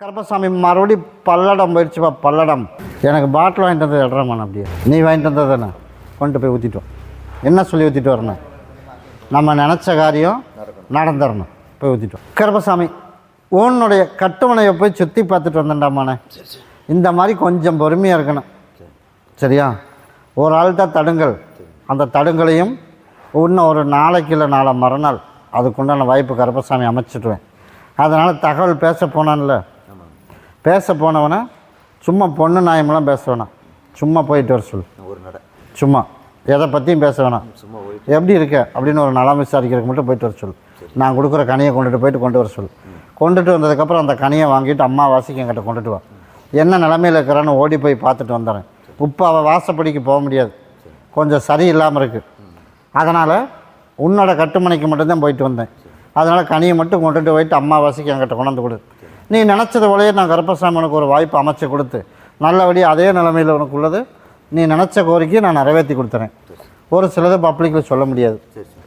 கருப்பசாமி மறுபடி பல்லடம் போயிடுச்சுப்பா பல்லடம். எனக்கு பாட்டில் வாங்கிட்டு வந்தது இடறாமண்ணா அப்படியே. நீ வாங்கிட்டு வந்தது தானே கொண்டு போய் ஊற்றிட்டோம் என்ன சொல்லி ஊற்றிட்டு வரணும்? நம்ம நினச்ச காரியம் நடந்துடணும் போய் ஊற்றிட்டோம் கருப்பசாமி உன்னுடைய கட்டுமனையை போய் சுற்றி பார்த்துட்டு வந்தேன்டாமாண்ணே இந்த மாதிரி கொஞ்சம் பொறுமையாக இருக்கணும். சரியா? ஒரு ஆள் தான் தடுங்கள். அந்த தடுங்களையும் இன்னும் ஒரு நாளைக்கு இல்லை நாளை மறுநாள் அதுக்குண்டான வாய்ப்பு கருப்பசாமி அமைச்சிடுவேன் அதனால் தகவல் பேச போனான்ல. பேச போனவனை சும்மா பொண்ணு நாயமெல்லாம் பேச வேணாம். சும்மா போயிட்டு வர சொல்லு. ஒரு நடை. சும்மா. எதை பற்றியும் பேச வேணாம். சும்மா எப்படி இருக்க? அப்படின்னு ஒரு நலம் விசாரிக்கிறதுக்கு மட்டும் போயிட்டு வர சொல்லு. நான் கொடுக்குற கனியை கொண்டுட்டு போயிட்டு கொண்டு வர சொல்லு. கொண்டுட்டு வந்ததுக்கப்புறம் அந்த கனியை வாங்கிட்டு அம்மா வாசிக்கு என்கிட்ட கொண்டுட்டு வா. என்ன நிலமையில் இருக்கிறான்னு ஓடி போய் பார்த்துட்டு வந்துடுறேன். இப்போ அவள் வாசப்படிக்கு போக முடியாது. கொஞ்சம் சரி இல்லாமல் இருக்குது அதனால் உன்னோட கட்டுமனைக்கு மட்டும்தான் போயிட்டு வந்தேன். அதனால் கனியை மட்டும் கொண்டுட்டு போயிட்டு அம்மா வாசிக்கு என்கிட்ட கொண்டாந்து கொடு. நீ நினச்சது போலயே நான் கருப்பசாமி உனக்கு ஒரு வாய்ப்பு அமைச்சு கொடுத்து நல்லபடியாக அதே நிலமையில் உனக்கு உள்ளது. நீ நினச்ச கோரிக்கையை நான் நிறைவேற்றி கொடுத்துறேன். ஒரு சிலது பப்ளிக்கில் சொல்ல முடியாது.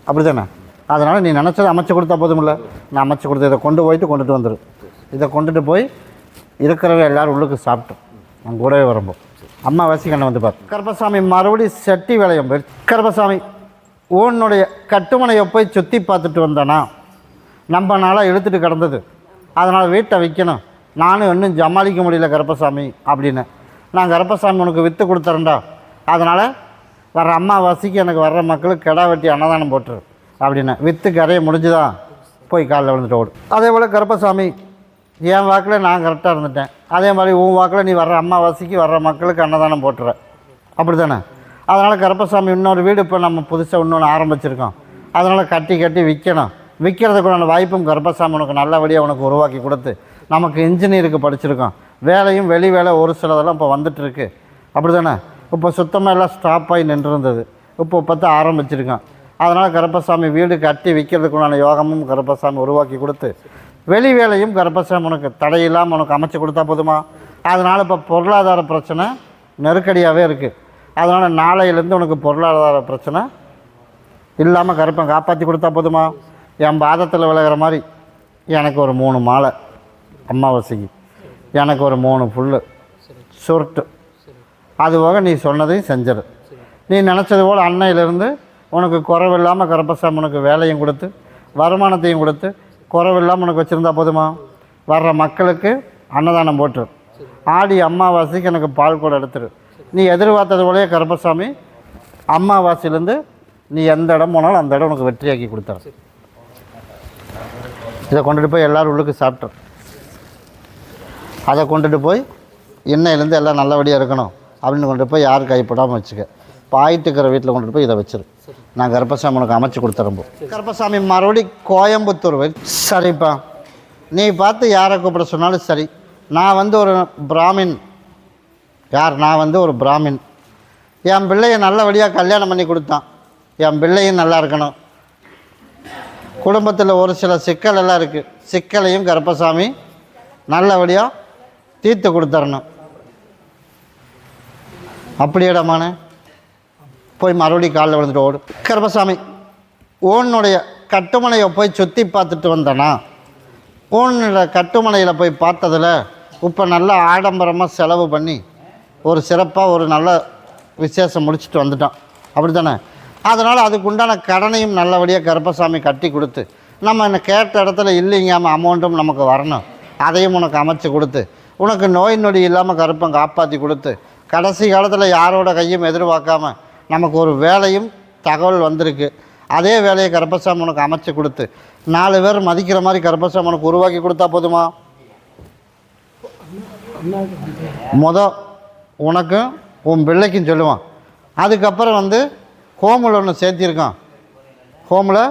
அப்படி தானே அதனால் நீ நினச்சதை அமைச்சு கொடுத்தா போதுமில்ல. நான் அமைச்சு கொடுத்த இதை கொண்டு போயிட்டு கொண்டுட்டு வந்துடு இதை கொண்டுட்டு போய் இருக்கிறவங்க எல்லோரும் உள்ளுக்கு சாப்பிட்டோம் நான் கூடவே வரும்போது. அம்மா வசிக்கண்ணை வந்து பார். கருப்பசாமி மறுபடி செட்டி விளையம் போயிடுச்சு கருப்பசாமி உன்னுடைய கட்டுமனையை போய் சுற்றி பார்த்துட்டு வந்தானா நம்ம நாளாக இழுத்துட்டு கிடந்தது. அதனால் வீட்டை விற்கணும். நானும் இன்னும் சமாளிக்க முடியல கருப்பசாமி அப்படின்னு. நான் கருப்பசாமி உனக்கு விற்று கொடுத்துறேன்டா. அதனால் வர அம்மா வசிக்கு எனக்கு வர்ற மக்களுக்கு கிடா வெட்டி அன்னதானம் போட்டுரு அப்படின்னு. விற்று கரையை முடிஞ்சுதான் போய் காலில் விழுந்துட்டு ஓடு. அதே போல் கருப்பசாமி என் வாக்கில் நான் கரெக்டாக இருந்துட்டேன். அதே மாதிரி உன் வாக்கில் நீ வர்ற அம்மாவாசிக்கு வர்ற மக்களுக்கு அன்னதானம் போட்டுற. அப்படி தானே அதனால் கருப்பசாமி இன்னொரு வீடு இப்போ நம்ம புதுசாக இன்னொன்று ஆரம்பிச்சிருக்கோம். அதனால் கட்டி கட்டி விற்கணும் விற்கிறதுக்குண்டான வாய்ப்பும் கர்ப்பசாமி உனக்கு நல்லபடியாக உனக்கு உருவாக்கி கொடுத்து நமக்கு இன்ஜினியருக்கு படிச்சிருக்கோம் வேலையும் வெளி வேலை ஒரு சிலதெல்லாம் இப்போ வந்துட்டுருக்கு. அப்படி தானே இப்போ சுத்தமாக எல்லாம் ஸ்டாப் ஆகி நின்றுருந்தது. இப்போ பார்த்து ஆரம்பிச்சிருக்கான். அதனால் கருப்பசாமி வீடு கட்டி விற்கிறதுக்குண்டான யோகமும் கருப்பசாமி உருவாக்கி கொடுத்து வெளி வேலையும் கருப்பசாமி உனக்கு தடையில்லாமல் உனக்கு அமைச்சு கொடுத்தா போதுமா? அதனால் இப்போ பொருளாதார பிரச்சனை நெருக்கடியாகவே இருக்குது அதனால் நாளையிலேருந்து உனக்கு பொருளாதார பிரச்சனை இல்லாமல் கருப்பன் காப்பாற்றி கொடுத்தா போதுமா? என் பாதத்தில் விளையிற மாதிரி எனக்கு ஒரு மூணு மாலை அமாவாசைக்கு எனக்கு ஒரு மூணு புல் சுருட்டு. அது போக நீ சொன்னதையும் செஞ்சிரு. நீ நினச்சது போல் அன்னையிலேருந்து உனக்கு குறைவில்லாமல் கருப்பசாமி உனக்கு வேலையும் கொடுத்து வருமானத்தையும் கொடுத்து குறைவில்லாமல் உனக்கு வச்சுருந்தா போதுமா? வர்ற மக்களுக்கு அன்னதானம் போட்டுரு. ஆடி அம்மாவாசைக்கு எனக்கு பால் கூட எடுத்துரு. நீ எதிர்பார்த்தது போலயே கருப்பசாமி அமாவாசையிலேருந்து நீ எந்த இடம் போனாலும் அந்த இடம் உனக்கு வெற்றியாக்கி கொடுத்துரு இதை கொண்டுட்டு போய் எல்லோரும் உள்ளுக்கு சாப்பிட்ரு அதை கொண்டுட்டு போய் எண்ணெயிலேருந்து எல்லாம் நல்லபடியாக இருக்கணும் அப்படின்னு கொண்டு போய் யாரும் கைப்படாமல் வச்சுக்க. பாயிட்டு இருக்கிற வீட்டில் கொண்டுட்டு போய் இதை வச்சிரு. நான் கருப்பசாமி உனக்கு அமைச்சு கொடுத்துறம்போ கருப்பசாமி மறுபடி கோயம்புத்தூர் வை சரிப்பா. நீ பார்த்து யாரை கூப்பிட சொன்னாலும் சரி. நான் வந்து ஒரு பிராமின். யார்? நான் வந்து ஒரு பிராமின். என் பிள்ளையை நல்லபடியாக கல்யாணம் பண்ணி கொடுத்தான். என் பிள்ளையும் நல்லா இருக்கணும். குடும்பத்தில் ஒரு சில சிக்கலெல்லாம் இருக்குது சிக்கலையும் கருப்பசாமி நல்லபடியாக தீர்த்து கொடுத்துடணும் அப்படியேடாமானே போய் மறுபடியும் காலில் விழுந்துட்டு ஓடு. கருப்பசாமி உன்னுடைய கட்டுமனையை போய் சுற்றி பார்த்துட்டு வந்தனா? உன்னோட கட்டுமனையில் போய் பார்த்ததில் இப்போ நல்லா ஆடம்பரமாக செலவு பண்ணி ஒரு சிறப்பாக ஒரு நல்ல விசேஷம் முடிச்சுட்டு வந்துட்டான். அப்படி தானே அதனால் அதுக்கு உண்டான கடனையும் நல்லபடியாக கருப்பசாமி கட்டி கொடுத்து நம்ம என்ன கேட்ட இடத்துல இல்லைங்காமல் அமௌண்ட்டும் நமக்கு வரணும். அதையும் உனக்கு அமைச்சு கொடுத்து உனக்கு நோய் நொடி இல்லாமல் கருப்பம் காப்பாற்றி கொடுத்து கடைசி காலத்தில் யாரோட கையும் எதிர்பார்க்காம நமக்கு ஒரு வேலையும் தகவல் வந்திருக்கு. அதே வேலையை கருப்பசாமி உனக்கு அமைச்சு கொடுத்து நாலு பேர் மதிக்கிற மாதிரி கருப்பசாமி உனக்கு உருவாக்கி கொடுத்தா போதுமா? மொதல் உனக்கும் உன் பிள்ளைக்கும் சொல்லுவான். அதுக்கப்புறம் வந்து ஹோமில் ஒன்று சேர்த்திருக்கான். ஹோமில்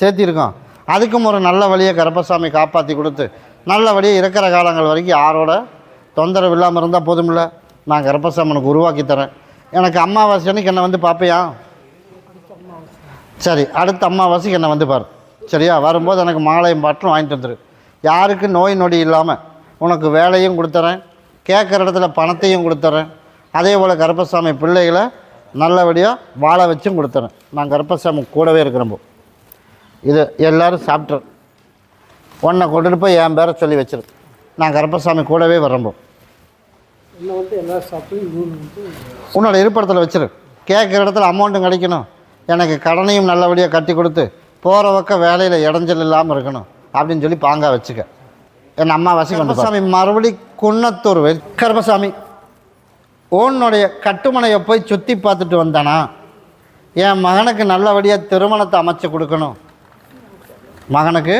சேர்த்திருக்கான். அதுக்கும் ஒரு நல்ல வழியை கருப்பசாமி காப்பாற்றி கொடுத்து நல்ல வழியை இருக்கிற காலங்கள் வரைக்கும் யாரோட தொந்தரவு இல்லாமல் இருந்தால் போதுமில்ல. நான் கருப்பசாமி உனக்கு உருவாக்கி தரேன். எனக்கு அம்மாவாசை அன்னைக்கு என்னை வந்து பார்ப்பியா சரி அடுத்த அம்மாவாசைக்கு என்னை வந்து பாரு. சரியா? வரும்போது எனக்கு மாலையும் பாட்டும் வாங்கிட்டு வந்துரு. யாருக்கு நோய் நொடி இல்லாமல் உனக்கு வேலையும் கொடுத்துறேன். கேட்குற இடத்துல பணத்தையும் கொடுத்துறேன். அதே போல் கருப்பசாமி பிள்ளைகளை நல்லபடியாக வாழ வச்சும் கொடுத்துறேன். நான் கருப்பசாமி கூடவே இருக்கிறப்போ இது எல்லோரும் சாப்பிட்ரு உன்னை கொண்டுட்டு போய் என் பேரை சொல்லி வச்சிரு. நான் கருப்பசாமி கூடவே வரம்போ வந்து உன்னோட இருப்பிடத்தில் வச்சிரு. கேட்குற இடத்துல அமௌண்ட்டும் கிடைக்கணும். எனக்கு கடனையும் நல்லபடியாக கட்டி கொடுத்து போகிற பக்கம் வேலையில் இடைஞ்சல் இல்லாமல் இருக்கணும் அப்படின்னு சொல்லி பாங்கா வச்சுக்க. என் அம்மா வசி கருப்பசாமி மறுபடி குன்னத்தூர் கருப்பசாமி. உன்னுடைய கட்டுமனையை போய் சுற்றி பார்த்துட்டு வந்தானா? என் மகனுக்கு நல்லபடியாக திருமணத்தை அமைச்சு கொடுக்கணும். மகனுக்கு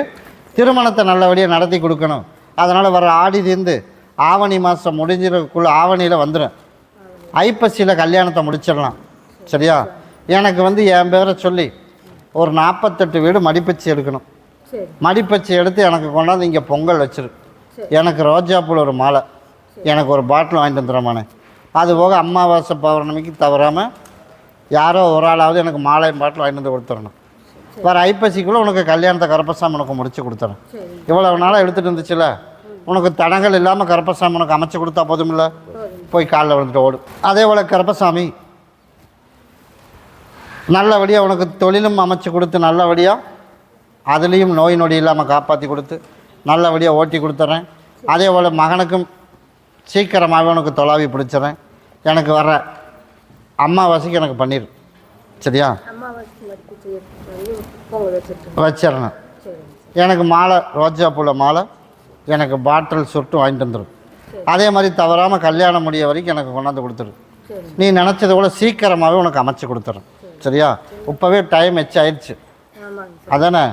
திருமணத்தை நல்லபடியாக நடத்தி கொடுக்கணும். அதனால் வர ஆடி தீர்ந்து ஆவணி மாதம் முடிஞ்சிடக்குள்ள ஆவணியில் வந்துடும் ஐப்பசியில் கல்யாணத்தை முடிச்சிடலாம். சரியா? எனக்கு வந்து என் பேரை சொல்லி ஒரு நாற்பத்தெட்டு வீடு மடிப்பச்சி எடுக்கணும். மடிப்பச்சி எடுத்து எனக்கு கொண்டாந்து இங்கே பொங்கல் வச்சிரு. எனக்கு ரோஜாப்பூல் ஒரு மாலை. எனக்கு ஒரு பாட்டில் வாங்கிட்டு வந்துடுறமானே அது போக அமாவாசை பௌர்ணமிக்கு தவறாமல் யாரோ ஒரு ஆளாவது எனக்கு மாலை பாட்டில் வாங்கிட்டு வந்து கொடுத்துடணும். வர ஐப்பசிக்குள்ளே உனக்கு கல்யாணத்தை கருப்பசாமி உனக்கு முடிச்சு கொடுத்துறேன். இவ்வளவு நாளாக எடுத்துகிட்டு இருந்துச்சுல? உனக்கு தடங்கள் இல்லாமல் கருப்பசாமி உனக்கு அமைச்சு கொடுத்தா போதுமில்ல? போய் காலில் விழுந்துட்டு ஓடும் அதே போல் கருப்பசாமி நல்லபடியாக உனக்கு தொழிலும் அமைச்சு கொடுத்து நல்லபடியாக அதுலேயும் நோய் நொடி இல்லாமல் காப்பாற்றி கொடுத்து நல்லபடியாக ஓட்டி கொடுத்துட்றேன் அதே போல் மகனுக்கும் சீக்கிரமாகவே உனக்கு தொலாவி பிடிச்சிட்றேன் எனக்கு வர அம்மாவாசைக்கு எனக்கு பண்ணிடு சரியா? சரி எனக்கு மாலை ரோஜா பூல மாலை எனக்கு பாட்டில் சுட்டு வாங்கிட்டு வந்துடும் அதே மாதிரி தவறாமல் கல்யாணம் முடிய வரைக்கும் எனக்கு கொண்டாந்து கொடுத்துரு. நீ நினச்சதை கூட சீக்கிரமாகவே உனக்கு அமைச்சு கொடுத்துறேன். சரியா? இப்போவே டைம் எச் ஆயிடுச்சு. அதானே?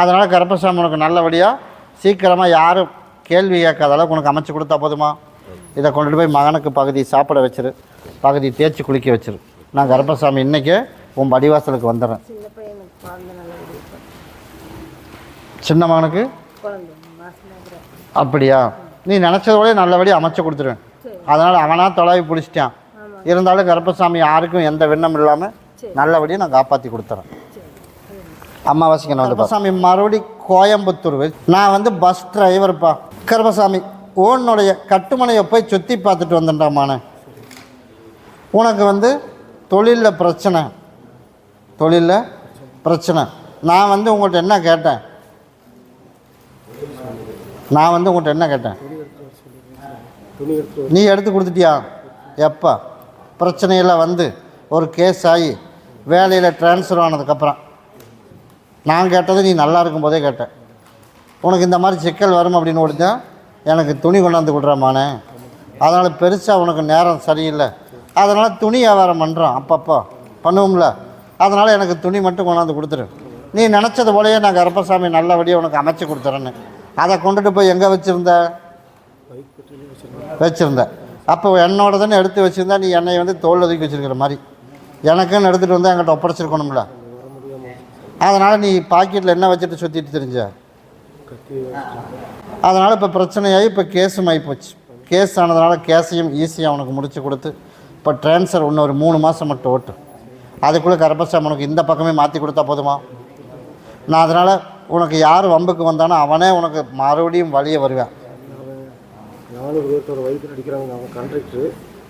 அதனால் கருப்பசாமி உனக்கு நல்லபடியாக சீக்கிரமாக யாரும் கேள்வி கேட்காத அளவுக்கு உனக்கு அமைச்சு கொடுத்தா போதுமா? இதை கொண்டுட்டு போய் மகனுக்கு பகுதி சாப்பிட வச்சிரு பகுதி தேய்ச்சி குளிக்க வச்சிரு. நான் கருப்பசாமி இன்றைக்கே உன் படிவாசலுக்கு வந்துடுறேன். சின்ன மகனுக்கு? அப்படியா? நீ நினச்சதோட நல்லபடியாக அமைச்சு கொடுத்துருவேன். அதனால் அவனாக தொலைவி பிடிச்சிட்டான். இருந்தாலும் கருப்பசாமி யாருக்கும் எந்த விண்ணம் இல்லாமல் நல்லபடியாக நான் காப்பாற்றி கொடுத்துறேன். அம்மாவாசைக்கு கருப்பசாமி மறுபடி கோயம்புத்தூர் நான் வந்து பஸ் டிரைவர்ப்பா கருப்பசாமி ஓனுடைய கட்டுமனையை போய் சுற்றி பார்த்துட்டு வந்துட்டாமானே. உனக்கு வந்து தொழிலில் பிரச்சனை. தொழிலில் பிரச்சனை. நான் வந்து உங்கள்கிட்ட என்ன கேட்டேன்? நான் வந்து உங்கள்கிட்ட என்ன கேட்டேன்? நீ எடுத்து கொடுத்துட்டியா? எப்போ? பிரச்சனையெல்லாம் வந்து ஒரு கேஸ் ஆகி வேலையில் ட்ரான்ஸ்ஃபர் ஆனதுக்கப்புறம் நான் கேட்டது நீ நல்லா இருக்கும்போதே கேட்டேன். உனக்கு இந்த மாதிரி சிக்கல் வரும் அப்படின்னு ஓடிச்சா? எனக்கு துணி கொண்டாந்து கொடுறாமானே அதனால் பெருசாக உனக்கு நேரம் சரியில்லை. அதனால் துணி வியாபாரம் பண்ணுறோம் அப்பப்போ பண்ணுவோம்ல. அதனால் எனக்கு துணி மட்டும் கொண்டாந்து கொடுத்துரு. நீ நினச்சது போலயே நான் கருப்பசாமி நல்லபடியாக உனக்கு அமைச்சு கொடுத்துறேன்னு. அதை கொண்டுட்டு போய் எங்கே வச்சுருந்த? வச்சுருந்த. அப்போ என்னோடதுன்னு எடுத்து வச்சுருந்தா நீ என்னை வந்து தோல் ஒதுக்கி வச்சிருக்கிற மாதிரி. எனக்குன்னு எடுத்துகிட்டு வந்து என்கிட்ட ஒப்படைச்சிருக்கணும்ல. அதனால் நீ பாக்கெட்டில் என்ன வச்சுட்டு சுற்றிட்டு தெரிஞ்ச? அதனால் இப்போ பிரச்சனையாகி இப்போ கேஸும் ஆகிப்போச்சு கேஸ் ஆனதுனால கேஸையும் ஈஸியாக அவனுக்கு முடிச்சு கொடுத்து இப்போ ட்ரான்ஸ்ஃபர் இன்னும் ஒரு மூணு மாதம் மட்டும் ஓட்டு. அதுக்குள்ளே கருப்பசாமி உனக்கு இந்த பக்கமே மாற்றி கொடுத்தா போதுமா? நான் அதனால் உனக்கு யார் வம்புக்கு வந்தானோ அவனே உனக்கு மறுபடியும் வழியே வருவேன். நானூறு பேருக்கு ஒரு வயிற்று அடிக்கிறாங்க அவன் கான்ட்ராக்டர்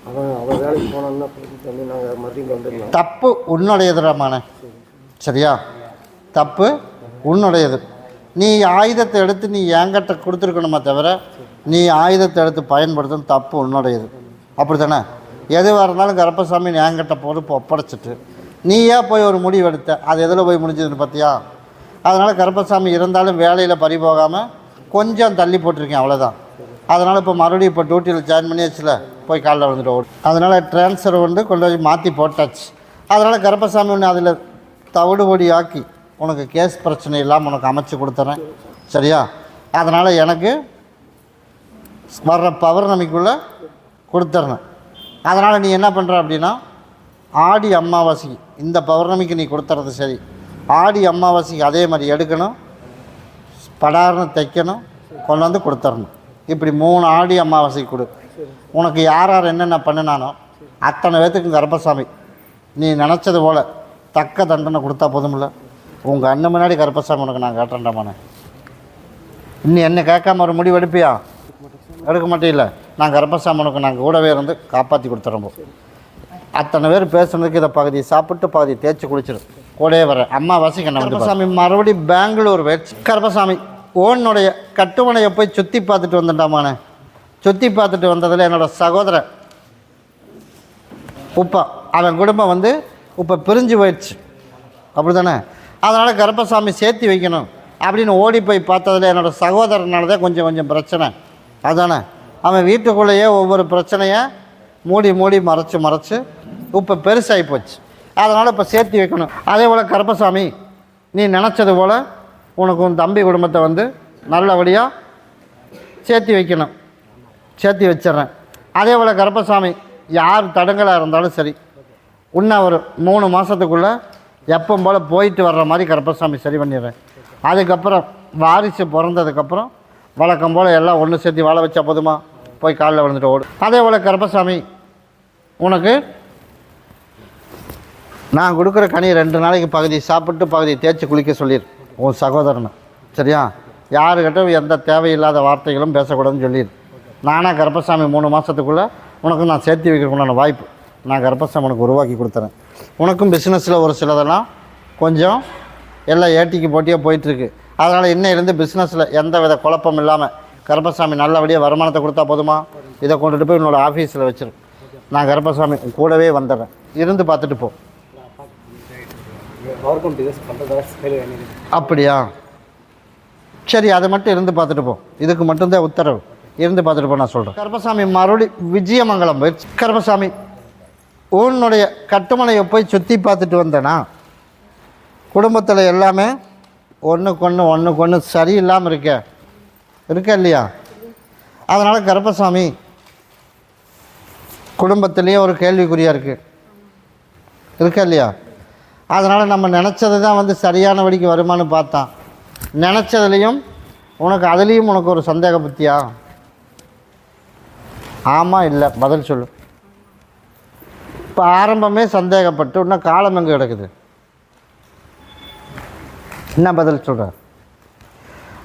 அவன் அவன் வேலைக்கு போனான்னா புரிஞ்சு தம்பி நாங்கள் மறுபடியும் இங்கே வந்துடலாம். தப்பு உன்னுடையதுடாமான சரியா? தப்பு உன்னுடையது. நீ ஆயுதத்தை எடுத்து நீ என்கிட்ட கொடுத்துருக்கணுமே தவிர நீ ஆயுதத்தை எடுத்து பயன்படுத்தும் தப்பு உன்னுடையது. அப்படி தானே எதுவாக இருந்தாலும் கருப்பசாமி நீ என்கிட்ட பொறுப்பு ஒப்படைச்சிட்டு. நீயே போய் ஒரு முடிவு எடுத்த. அது எதில் போய் முடிஞ்சதுன்னு பார்த்தியா? அதனால் கருப்பசாமி இருந்தாலும் வேலையில் பறி போகாமல் கொஞ்சம் தள்ளி போட்டிருக்கேன் அவ்வளோதான் அதனால் இப்போ மறுபடியும் இப்போ டியூட்டியில் ஜாயின் பண்ணியாச்சுல போய் காலைல வந்துட்டு ஓடும் அதனால் ட்ரான்ஸ்ஃபர் வந்து கொண்டு போய் மாற்றி போட்டாச்சு. அதனால் கருப்பசாமி ஒன்று அதில் தவிடுபொடி ஆக்கி உனக்கு கேஸ் பிரச்சனை இல்லாமல் உனக்கு அமைச்சு கொடுத்துறேன். சரியா? அதனால் எனக்கு வர்ற பௌர்ணமிக்குள்ளே கொடுத்துறேன். அதனால் நீ என்ன பண்ணுற அப்படின்னா ஆடி அமாவாசைக்கு இந்த பௌர்ணமிக்கு நீ கொடுத்துறது சரி. ஆடி அமாவாசைக்கு அதே மாதிரி எடுக்கணும். படார்னு தைக்கணும். கொண்டு வந்து கொடுத்துடணும் இப்படி மூணு ஆடி அமாவாசைக்கு கொடு. உனக்கு யார் யார் என்னென்ன பண்ணினானோ அத்தனை பேர்த்துக்கு கர்ப்பசாமி. நீ நினச்சது போல் தக்க தண்டனை கொடுத்தா போதுமில்ல. உங்கள் அண்ணன் முன்னாடி கருப்பசாமி உனக்கு நான் கேட்டேன்டாமானே இன்னும் என்ன கேட்காம ஒரு முடிவு எடுப்பியா? எடுக்க மாட்டேயில்ல. நான் கருப்பசாமி உனக்கு நாங்கள் கூடவே இருந்து காப்பாற்றி கொடுத்துறோம் அத்தனை பேர் பேசுனதுக்கு இதை பகுதி சாப்பிட்டு பகுதி தேய்ச்சி குளிச்சிடும் கூடவே வர அம்மா வசிக்கணும் கருப்பசாமி மறுபடியும் பெங்களூர் வச்சு கருப்பசாமி ஓனுடைய கட்டுமனையை போய் சுற்றி பார்த்துட்டு வந்துட்டாமானே சுற்றி பார்த்துட்டு வந்ததில் என்னோட சகோதரன் உப்பா. அவன் குடும்பம் வந்து இப்போ பிரிஞ்சு போயிடுச்சு. அப்படி தானே அதனால் கருப்பசாமி சேர்த்து வைக்கணும் அப்படின்னு ஓடி போய் பார்த்ததுல என்னோட சகோதரனால தான் கொஞ்சம் கொஞ்சம் பிரச்சனை. அதானே? அவன் வீட்டுக்குள்ளேயே ஒவ்வொரு பிரச்சனையை மூடி மூடி மறைச்சு மறைச்சு இப்போ பெருசாகி போச்சு. அதனால் இப்போ சேர்த்து வைக்கணும். அதே போல் கருப்பசாமி நீ நினச்சது போல் உனக்கு உன் தம்பி குடும்பத்தை வந்து நல்லபடியாக சேர்த்து வைக்கணும். சேர்த்து வச்சிடுறேன். அதே போல் கருப்பசாமி யார் தடங்கலாக இருந்தாலும் சரி இன்னும் ஒரு மூணு மாதத்துக்குள்ளே எப்போ போல் போயிட்டு வர்ற மாதிரி கருப்பசாமி சரி பண்ணிடுறேன். அதுக்கப்புறம் வாரிசு பிறந்ததுக்கப்புறம் வழக்கம் போல் எல்லாம் ஒன்று சேர்த்து வாழ வச்சா போதுமா? போய் காலில் விழுந்துட்டு ஓடு. அதே போல் கருப்பசாமி உனக்கு? நான் கொடுக்குற கனி ரெண்டு நாளைக்கு பகுதி சாப்பிட்டு பகுதி தேய்ச்சி குளிக்க சொல்லிடு உன் சகோதரனை. சரியா? யாருக்கிட்டும் எந்த தேவையில்லாத வார்த்தைகளும் பேசக்கூடாதுன்னு சொல்லிடு நானாக கருப்பசாமி மூணு மாதத்துக்குள்ளே உனக்கு நான் சேர்த்து வைக்கிறதுக்குண்டான வாய்ப்பு. நான் கருப்பசாமி உனக்கு உருவாக்கி கொடுத்துறேன். உனக்கும் பிஸ்னஸில் ஒரு சிலதெல்லாம் கொஞ்சம் எல்லாம் ஏட்டிக்கு போட்டியாக போயிட்டுருக்கு. அதனால் இன்னையிலேருந்து பிஸ்னஸில் எந்த வித குழப்பம் இல்லாமல் கருப்பசாமி நல்லபடியாக வருமானத்தை கொடுத்தா போதுமா? இதை கொண்டுட்டு போய் என்னோடய ஆஃபீஸில் வச்சிருக்கேன் நான் கருப்பசாமி கூடவே வந்துடுறேன். இருந்து பார்த்துட்டு போ. அப்படியா? சரி அதை மட்டும் இருந்து பார்த்துட்டு போ. இதுக்கு மட்டும்தான் உத்தரவு. இருந்து பார்த்துட்டு போ நான் சொல்கிறேன் கருப்பசாமி மறுபடி விஜயமங்கலம் கருப்பசாமி உன்னுடைய கட்டுமனையை போய் சுற்றி பார்த்துட்டு வந்தேனா குடும்பத்தில் எல்லாமே ஒன்றுக்கு ஒன்று ஒன்றுக்கு ஒன்று சரியில்லாமல் இருக்க. இருக்க இல்லையா? அதனால் கருப்பசாமி குடும்பத்திலேயே ஒரு கேள்விக்குறியாக இருக்குது இருக்கா இல்லையா? அதனால் நம்ம நினச்சது தான் வந்து சரியான வழிக்கு வருமானு பார்த்தான். நினச்சதுலேயும் உனக்கு அதுலேயும் உனக்கு ஒரு சந்தேக புத்தியா ஆமாம் இல்லை பதில் சொல்லு. இப்போ ஆரம்பமே சந்தேகப்பட்டு இன்னும் காலம் எங்கே கிடக்குது? என்ன பதில் சொல்கிறார்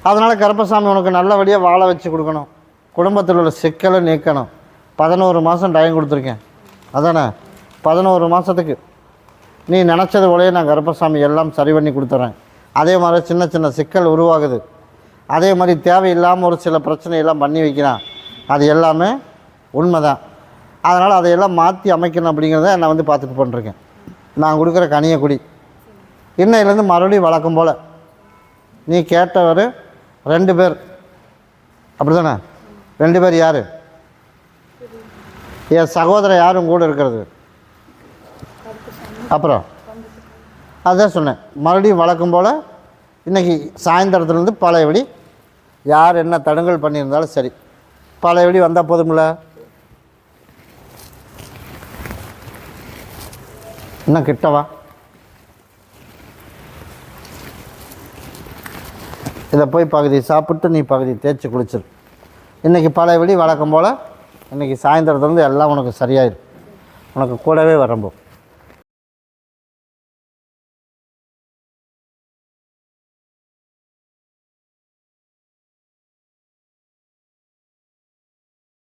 அதனால் கருப்பசாமி உனக்கு நல்லபடியாக வாழ வச்சு கொடுக்கணும். குடும்பத்தில் உள்ள சிக்கலை நீக்கணும். பதினோரு மாதம் டைம் கொடுத்துருக்கேன். அதானே? பதினோரு மாதத்துக்கு நீ நினச்சது போலயே நான் கருப்பசாமி எல்லாம் சரி பண்ணி கொடுத்துட்றேன் அதே மாதிரி சின்ன சின்ன சிக்கல் உருவாகுது. அதே மாதிரி தேவையில்லாமல் ஒரு சில பிரச்சனையெல்லாம் பண்ணி வைக்கிறான். அது எல்லாமே உண்மைதான். அதனால் அதையெல்லாம் மாற்றி அமைக்கணும் அப்படிங்கிறத நான் வந்து பார்த்துட்டு பண்ணிருக்கேன். நான் கொடுக்குற கனியை குடி. இன்னையிலேருந்து மறுபடியும் வழக்கம் போல் நீ கேட்டவர் ரெண்டு பேர். அப்படி தானே ரெண்டு பேர் யார்? என் சகோதரன் யாரும் கூட இருக்கிறது. அப்புறம்? அதான் சொன்னேன். மறுபடியும் வழக்கம் போல் இன்றைக்கி சாயந்தரத்துலேருந்து பழையபடி யார் என்ன தடங்கல் பண்ணியிருந்தாலும் சரி. பழையபடி வந்தால் போதும்ல? இன்னும் கிட்டவா? இதை போய் பகுதி சாப்பிட்டு நீ பகுதி தேய்ச்சி குளிச்சிரு. இன்றைக்கி பழையபடி வழக்கம் போல் இன்றைக்கி சாயந்தரத்துலேருந்து எல்லாம் உனக்கு சரியாயிடும் உனக்கு கூடவே வரம்போ.